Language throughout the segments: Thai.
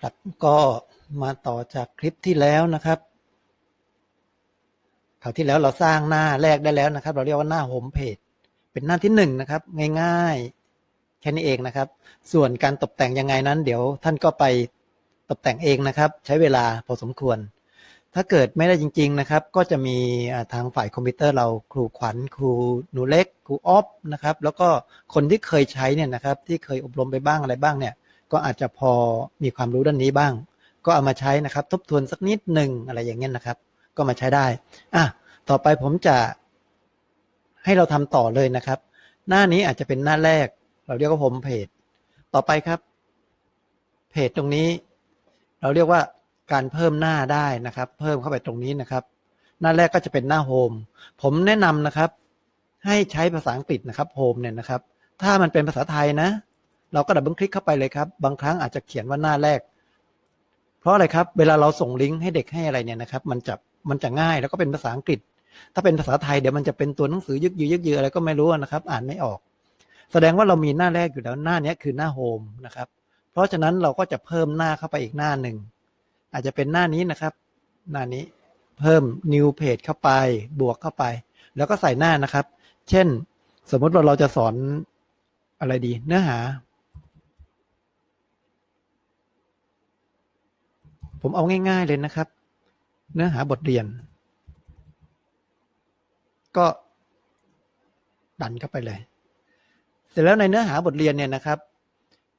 ครับก็มาต่อจากคลิปที่แล้วนะครับคราวที่แล้วเราสร้างหน้าแรกได้แล้วนะครับ เราเรียกว่าหน้าโฮมเพจเป็นหน้าที่หนึ่งนะครับ ง่ายๆแค่นี้เองนะครับ ส่วนการตกแต่งยังไงนั้น เดี๋ยวท่านก็ไปตกแต่งเองนะครับ ใช้เวลาพอสมควร ถ้าเกิดไม่ได้จริง ๆนะครับ ก็จะมีทางฝ่ายคอมพิวเตอร์เราครูขวัญครูหนูเล็กครูออฟนะครับ แล้วก็คนที่เคยใช้เนี่ยนะครับ ที่เคยอบรมไปบ้างอะไรบ้างเนี่ย ก็อาจจะพอมีความรู้ด้านนี้บ้าง ก็เอามาใช้นะครับ ทบทวนสักนิดหนึ่งอะไรอย่างเงี้ยนะครับ ก็มาใช้ได้อะต่อไปผมจะ ให้เราทำต่อเลยนะครับ หน้านี้อาจจะเป็นหน้าแรก เราเรียกว่าโฮมเพจต่อไปครับ เพจตรงนี้ เราเรียกว่าการเพิ่มหน้าได้นะครับ เพิ่มเข้าไปตรงนี้นะครับ หน้าแรกก็จะเป็นหน้าโฮมผมแนะนำนะครับ ให้ใช้ภาษาอังกฤษนะครับโฮมเนี่ยนะครับ ถ้ามันเป็นภาษาไทยนะ เราก็ดับเบิลคลิกเข้าไปเลยครับ บางครั้งอาจจะเขียนว่าหน้าแรก เพราะอะไรครับ เวลาเราส่งลิงก์ให้เด็กให้อะไรเนี่ยนะครับ มันจะมันจะง่ายแล้วก็เป็นภาษาอังกฤษ ถ้าเป็นภาษาไทยเดี๋ยวมันจะเป็นตัวหนังสือยึกยือยึกยืออะไรก็ไม่รู้นะครับ อ่านไม่ออก แสดงว่าเรามีหน้าแรกอยู่แล้วหน้านี้คือหน้าโฮมนะครับ เพราะฉะนั้นเราก็จะเพิ่มหน้าเข้าไปอีกหน้าหนึ่งอาจจะเป็นหน้านี้นะครับ หน้านี้เพิ่ม new page เข้าไปบวกเข้าไป แล้วก็ใส่หน้านะครับ เช่น สมมติว่าเราจะสอนอะไรดี เนื้อหา ผมเอาง่าย ๆ เลยนะครับ เนื้อหาบทเรียน ก็ดันเข้าไปเลยเสร็จแล้วในเนื้อหาบทเรียนเนี่ยนะครับ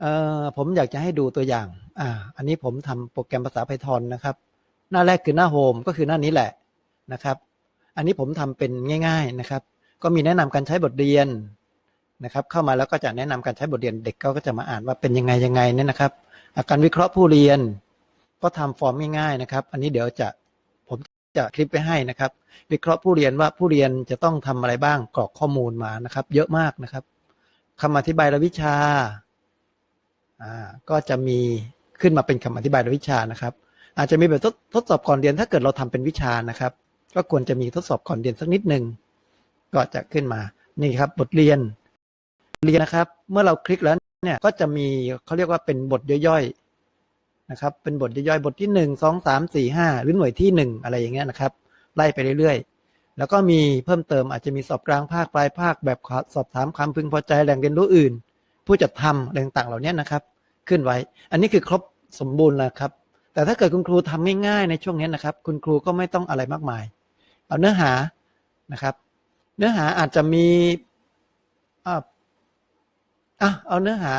เอ่อผมอยากจะให้ดูตัวอย่าง อ่า อันนี้ผมทำโปรแกรมภาษา Python นะครับ หน้าแรกคือหน้าโฮมก็คือหน้านี้แหละนะครับ อันนี้ผมทำเป็นง่าย ๆนะครับ ก็มีแนะนำการใช้บทเรียนนะครับ เข้ามาแล้วก็จะแนะนำการใช้บทเรียนเด็กก็จะมาอ่านว่าเป็นยังไงยังไงเนี่ยนะครับ การวิเคราะห์ผู้เรียน ก็ทำฟอร์มง่ายๆนะครับ อันนี้เดี๋ยวจะผมจะคลิปไว้ให้นะครับ วิเคราะห์ผู้เรียนว่าผู้เรียนจะต้องทำอะไรบ้างกรอกข้อมูลมานะครับ เยอะมากนะครับคำอธิบายรายวิชาอ่าก็จะมีขึ้นมาเป็นคำอธิบายรายวิชานะครับ อาจจะมีแบบทดทดสอบก่อนเรียนถ้าเกิดเราทำเป็นวิชานะครับ ก็ควรจะมีทดสอบก่อนเรียนสักนิดหนึ่งก็จะขึ้นมานี่ครับ บทเรียนเรียนนะครับ เมื่อเราคลิกแล้วเนี่ยก็จะมีเขาเรียกว่าเป็นบทย่อยๆ นะครับ เป็นบทย่อยๆบทที่หนึ่งสองสามสี่ห้าหรือหน่วยที่หนึ่งอะไรอย่างเงี้ยนะครับ ไล่ไปเรื่อยๆ แล้วก็มีเพิ่มเติมอาจจะมีสอบกลางภาคปลายภาคแบบสอบถามความพึงพอใจแหล่งเรียนรู้อื่น ผู้จัดทำอะไรต่างๆเหล่านี้นะครับ ขึ้นไว้ อันนี้คือครบสมบูรณ์แล้วครับ แต่ถ้าเกิดคุณครูทำง่ายๆในช่วงนี้นะครับ คุณครูก็ไม่ต้องอะไรมากมาย เอาเนื้อหานะครับ เนื้อหาอาจจะมีอะเอาเนื้อหา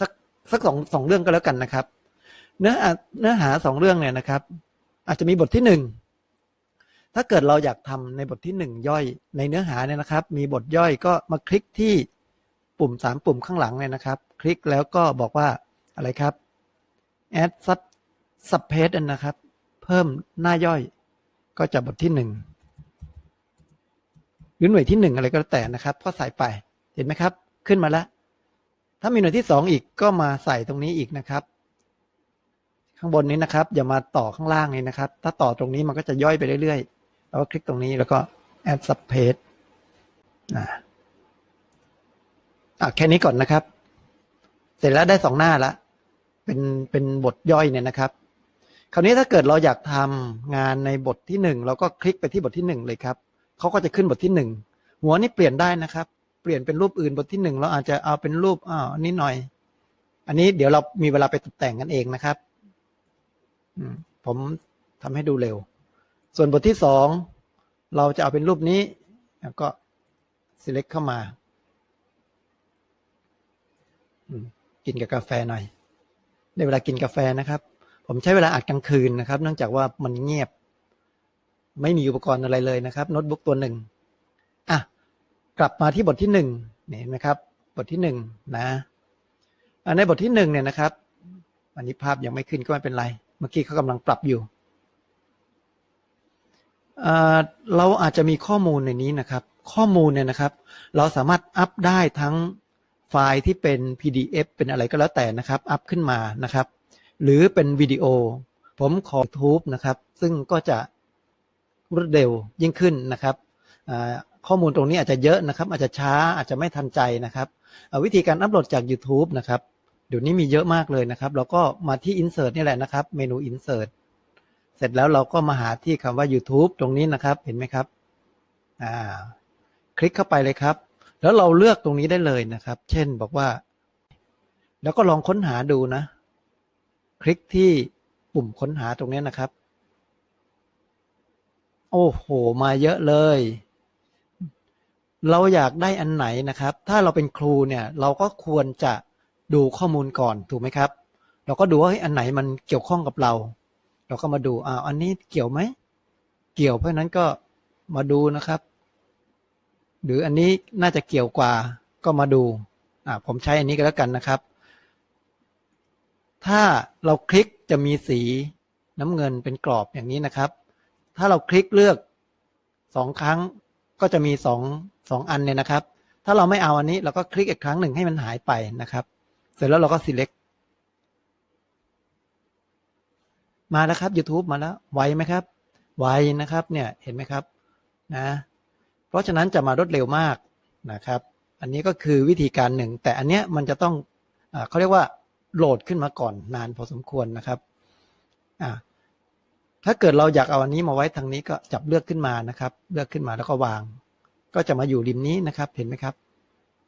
สักสักสองสองเรื่องก็แล้วกันนะครับ เนื้อหาเนื้อหาสองเรื่องเนี่ยนะครับ อาจจะมีบทที่หนึ่งถ้าเกิดเราอยากทำในบทที่หนึ่งย่อยในเนื้อหาเนี่ยนะครับ มีบทย่อยก็มาคลิกที่ปุ่มสามปุ่มข้างหลังเนี่ยนะครับ คลิกแล้วก็บอกว่าอะไรครับ add sub subpage นะครับ เพิ่มหน้าย่อย ก็จะบทที่หนึ่งหรือหน่วยที่หนึ่งอะไรก็แล้วแต่นะครับ ก็ใส่ไปเห็นไหมครับ ขึ้นมาแล้ว ถ้ามีหน่วยที่สองอีกก็มาใส่ตรงนี้อีกนะครับ ข้างบนนี้นะครับ อย่ามาต่อข้างล่างนี้นะครับ ถ้าต่อตรงนี้มันก็จะย่อยไปเรื่อยๆเราก็คลิกตรงนี้แล้วก็ add subpage อ่าอะแค่นี้ก่อนนะครับ เสร็จแล้วได้สองหน้าละเป็นเป็นบทย่อยเนี่ยนะครับ คราวนี้ถ้าเกิดเราอยากทำงานในบทที่หนึ่งเราก็คลิกไปที่บทที่หนึ่งเลยครับเขาก็จะขึ้นบทที่หนึ่งหัวนี่เปลี่ยนได้นะครับ เปลี่ยนเป็นรูปอื่นบทที่หนึ่งเราอาจจะเอาเป็นรูปอ้านี้หน่อย อันนี้เดี๋ยวเรามีเวลาไปตกแต่งกันเองนะครับ ผมทำให้ดูเร็ว ส่วนบทที่สองเราจะเอาเป็นรูปนี้ แล้วก็ select เข้ามากินกับกาแฟหน่อยได้เวลากินกาแฟนะครับ ผมใช้เวลาอัดกลางคืนนะครับ เนื่องจากว่ามันเงียบ ไม่มีอุปกรณ์อะไรเลยนะครับโน้ตบุ๊กตัวหนึ่งอะกลับมาที่บทที่หนึ่งเห็นไหมครับ บทที่หนึ่งนะในบทที่หนึ่งเนี่ยนะครับ อันนี้ภาพยังไม่ขึ้นก็ไม่เป็นไร เมื่อกี้เขากำลังปรับอยู่ เราอาจจะมีข้อมูลในนี้นะครับ ข้อมูลเนี่ยนะครับ เราสามารถอัพได้ทั้งไฟล์ที่เป็น PDF เป็นอะไรก็แล้วแต่นะครับ อัพขึ้นมานะครับ หรือเป็นวิดีโอ ผมขอ YouTube นะครับ ซึ่งก็จะรวดเร็วยิ่งขึ้นนะครับข้อมูลตรงนี้อาจจะเยอะนะครับ อาจจะช้าอาจจะไม่ทันใจนะครับวิธีการอัพโหลดจาก YouTube นะครับ เดี๋ยวนี้มีเยอะมากเลยนะครับ เราก็มาที่ insert นี่แหละนะครับ เมนู insert เสร็จแล้วเราก็มาหาที่คำว่า YouTube ตรงนี้นะครับ เห็นไหมครับ อ่า คลิกเข้าไปเลยครับ แล้วเราเลือกตรงนี้ได้เลยนะครับ เช่นบอกว่า แล้วก็ลองค้นหาดูนะ คลิกที่ปุ่มค้นหาตรงนี้นะครับ โอ้โห มาเยอะเลย เราอยากได้อันไหนนะครับ ถ้าเราเป็นครูเนี่ย เราก็ควรจะ ดูข้อมูลก่อนถูกไหมครับ เราก็ดูว่าอันไหนมันเกี่ยวข้องกับเรา เราก็มาดูอ้าอันนี้เกี่ยวไหม เกี่ยวเพราะฉะนั้นก็มาดูนะครับ หรืออันนี้น่าจะเกี่ยวกว่าก็มาดูอ่าผมใช้อันนี้ก็แล้วกันนะครับ ถ้าเราคลิกจะมีสีน้ำเงินเป็นกรอบอย่างนี้นะครับ ถ้าเราคลิกเลือกสองครั้งก็จะมีสองสองอันเนี่ยนะครับ ถ้าเราไม่เอาอันนี้เราก็คลิกอีกครั้งหนึ่งให้มันหายไปนะครับ เสร็จแล้วเราก็ select มาแล้วครับ YouTube มาแล้ว ไวไหมครับ ไวนะครับ เนี่ยเห็นไหมครับนะ เพราะฉะนั้นจะมารวดเร็วมากนะครับ อันนี้ก็คือวิธีการหนึ่ง แต่อันเนี้ยมันจะต้องอเขาเรียกว่าโหลดขึ้นมาก่อนนานพอสมควรนะครับอ่าถ้าเกิดเราอยากเอาอันนี้มาไว้ทางนี้ก็จับเลือกขึ้นมานะครับ เลือกขึ้นมาแล้วก็วาง ก็จะมาอยู่ริมนี้นะครับ เห็นไหมครับ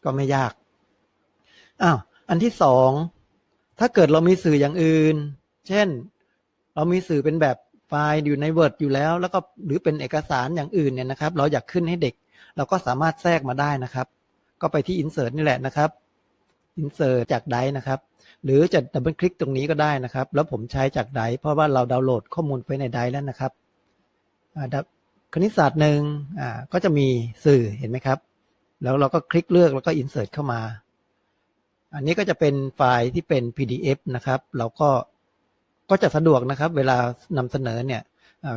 ก็ไม่ยากอ้าว อันที่สอง ถ้าเกิดเรามีสื่ออย่างอื่น เช่น เรามีสื่อเป็นแบบไฟล์อยู่ใน Word อยู่แล้ว แล้วก็หรือเป็นเอกสารอย่างอื่นเนี่ยนะครับ เราอยากขึ้นให้เด็ก เราก็สามารถแทรกมาได้นะครับ ก็ไปที่ Insert นี่แหละนะครับ Insert จากไดนะครับ หรือจะดับเบิลคลิกตรงนี้ก็ได้นะครับ แล้วผมใช้จากไดเพราะว่าเราดาวน์โหลดข้อมูลไว้ในไดแล้วนะครับอ่าดับคณิตศาสตร์หนึ่งอ่าก็จะมีสื่อเห็นไหมครับ แล้วเราก็คลิกเลือกแล้วก็ Insert เข้ามา อันนี้ก็จะเป็นไฟล์ที่เป็น PDF นะครับ เราก็ก็จะสะดวกนะครับ เวลานำเสนอเนี่ย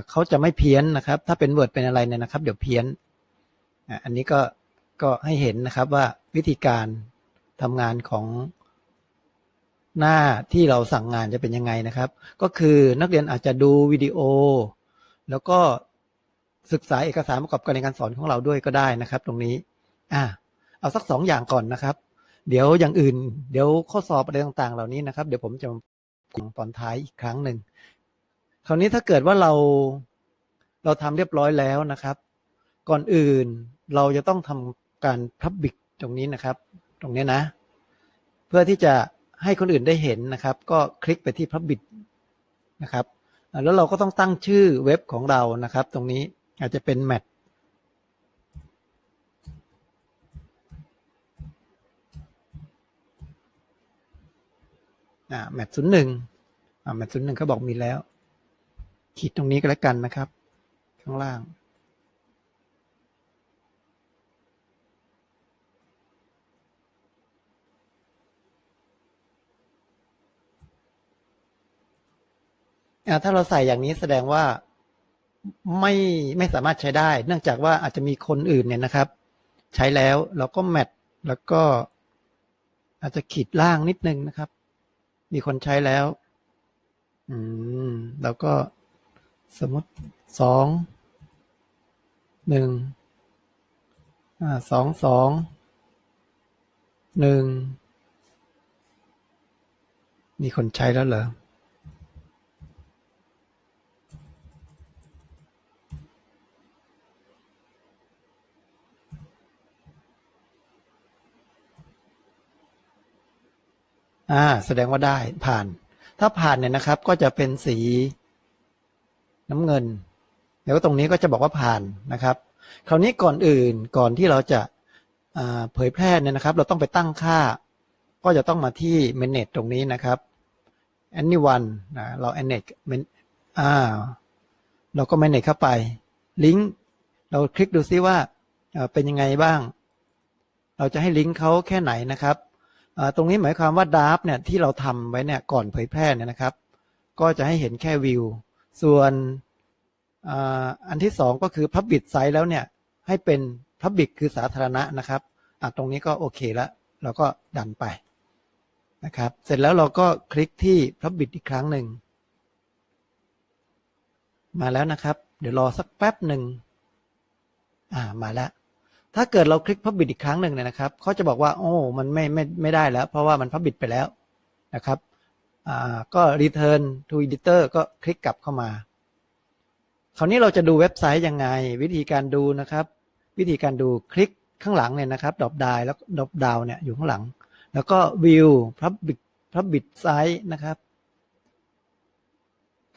เขาจะไม่เพี้ยนนะครับ ถ้าเป็น Word เป็นอะไรเนี่ยนะครับ เดี๋ยวเพี้ยนอันนี้ก็ก็ให้เห็นนะครับว่าวิธีการทำงานของหน้าที่เราสั่งงานจะเป็นยังไงนะครับ ก็คือนักเรียนอาจจะดูวิดีโอ แล้วก็ศึกษาเอกสารประกอบการเรียนการสอนของเราด้วยก็ได้นะครับ ตรงนี้ อ่า เอาสักสองอย่างก่อนนะครับ เดี๋ยวอย่างอื่น เดี๋ยวข้อสอบอะไรต่างๆ เหล่านี้นะครับ เดี๋ยวผมจะคุยตอนท้ายอีกครั้งหนึ่งคราวนี้ถ้าเกิดว่าเราเราทำเรียบร้อยแล้วนะครับ ก่อนอื่นเราจะต้องทำการ Public ตรงนี้นะครับ ตรงนี้นะ เพื่อที่จะให้คนอื่นได้เห็นนะครับ ก็คลิกไปที่ Public นะครับ แล้วเราก็ต้องตั้งชื่อเว็บของเรานะครับ ตรงนี้อาจจะเป็น Mat อ่าแมทศูนย์หนึ่งอ่าแมทศูนย์หนึ่งเขาบอกมีแล้วขีดตรงนี้ก็แล้วกันนะครับ ข้างล่างถ้าเราใส่อย่างนี้แสดงว่าไม่ไม่สามารถใช้ได้ เนื่องจากว่าอาจจะมีคนอื่นเนี่ยนะครับ ใช้แล้วเราก็แมทแล้วก็อาจจะขีดล่างนิดนึงนะครับ มีคนใช้แล้ว อืม แล้วก็สมมติสอง หนึ่ง อ่า สอง สอง หนึ่ง มีคนใช้แล้วเหรอ อ่า แสดงว่าได้ผ่าน ถ้าผ่านเนี่ยนะครับ ก็จะเป็นสีน้ำเงิน แล้วตรงนี้ก็จะบอกว่าผ่านนะครับ คราวนี้ก่อนอื่นก่อนที่เราจะเผยแพร่เนี่ยนะครับ เราต้องไปตั้งค่า ก็จะต้องมาที่ manage ตรงนี้นะครับ anyone นะเรา manage อ่าเราก็ manage เข้าไป ลิงก์เราคลิกดูซิว่าเป็นยังไงบ้าง เราจะให้ลิงก์เขาแค่ไหนนะครับ ตรงนี้หมายความว่าด r a f t เนี่ยที่เราทำไว้เนี่ยก่อนเผยแพร่เนี่ยนะครับ ก็จะให้เห็นแค่วิว ส่วนอ,อันที่สองก็คือ Public Site แล้วเนี่ยให้เป็น Public คือสาธารณะนะครับตรงนี้ก็โอเคแล้วเราก็ดันไปนะครับ เสร็จแล้วเราก็คลิกที่ Public อีกครั้งหนึ่ง มาแล้วนะครับ เดี๋ยวรอสักแป๊บหนึ่ง อ่า มาแล้ว ถ้าเกิดเราคลิก Public อีกครั้งหนึ่งเนี่ยนะครับเขาจะบอกว่า โอ้ มันไม่ไม่ไม่ได้แล้ว เพราะว่ามัน Public ไปแล้วนะครับอ่าก็ return to editor ก็คลิกกลับเข้ามา คราวนี้เราจะดูเว็บไซต์ยังไง วิธีการดูนะครับ วิธีการดูคลิกข้างหลังเนี่ยนะครับดรอปดาวแล้วดรอปดาวเนี่ยอยู่ข้างหลัง แล้วก็ view public public site นะครับ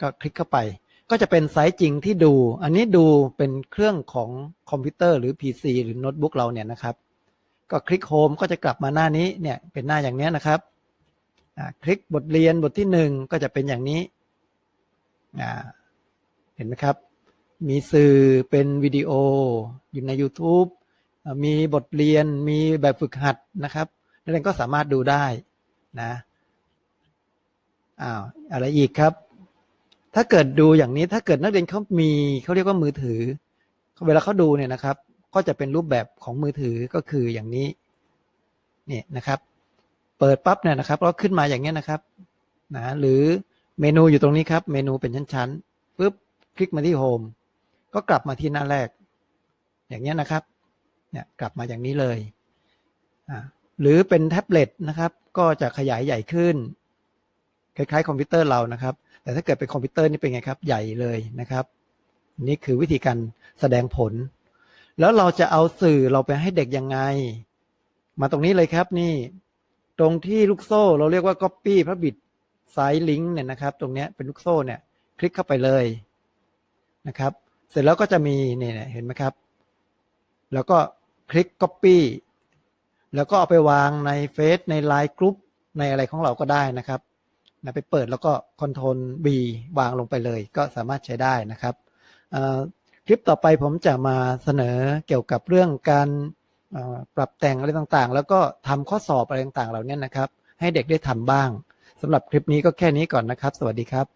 ก็คลิกเข้าไป ก็จะเป็นไซต์จริงที่ดู อันนี้ดูเป็นเครื่องของคอมพิวเตอร์หรือ PC หรือโน้ตบุ๊กเราเนี่ยนะครับ ก็คลิกโฮมก็จะกลับมาหน้านี้เนี่ยเป็นหน้าอย่างนี้นะครับ คลิกบทเรียนบทที่หนึ่งก็จะเป็นอย่างนี้ เห็นไหมครับ มีสื่อเป็นวิดีโออยู่ใน YouTube มีบทเรียนมีแบบฝึกหัดนะครับนักเรียนก็สามารถดูได้นะอ้าวอะไรอีกครับ ถ้าเกิดดูอย่างนี้ถ้าเกิดนักเรียนเขามีเขาเรียกว่ามือถือ เวลาเขาดูเนี่ยนะครับ ก็จะเป็นรูปแบบของมือถือก็คืออย่างนี้นี่นะครับ เปิดปั๊บเนี่ยนะครับก็ขึ้นมาอย่างเงี้นะครับนะหรือเมนูอยู่ตรงนี้ครับ เมนูเป็นชั้นๆปุ๊บคลิกมาที่โฮมก็กลับมาที่หน้าแรก อย่างเงี้นะครับเนี่ยกลับมาอย่างนี้เลยอ่าหรือเป็นแท็บเล็ตนะครับ ก็จะขยายใหญ่ขึ้น คล้ายๆ คอมพิวเตอร์เรานะครับ แต่ถ้าเกิดเป็นคอมพิวเตอร์นี่เป็นไงครับ ใหญ่เลยนะครับ นี่คือวิธีการแสดงผล แล้วเราจะเอาสื่อเราไปให้เด็กยังไง มาตรงนี้เลยครับนี่ ตรงที่ลูกโซ่เราเรียกว่า copy พระบิดไซด์ลิงก์เนี่ยนะครับ ตรงเนี้ยเป็นลูกโซ่เนี่ย คลิกเข้าไปเลยนะครับ เสร็จแล้วก็จะมีเนี่ยเห็นไหมครับ แล้วก็คลิก copy แล้วก็เอาไปวางในเฟซในไลน์กรุ๊ปในอะไรของเราก็ได้นะครับ นะไปเปิดแล้วก็ Ctrl V วางลงไปเลย ก็สามารถใช้ได้นะครับคลิปต่อไปผมจะมาเสนอเกี่ยวกับเรื่องการปรับแต่งอะไรต่างๆ แล้วก็ทำข้อสอบอะไรต่างๆ เหล่านี้นะครับ ให้เด็กได้ทำบ้างสำหรับคลิปนี้ก็แค่นี้ก่อนนะครับ สวัสดีครับ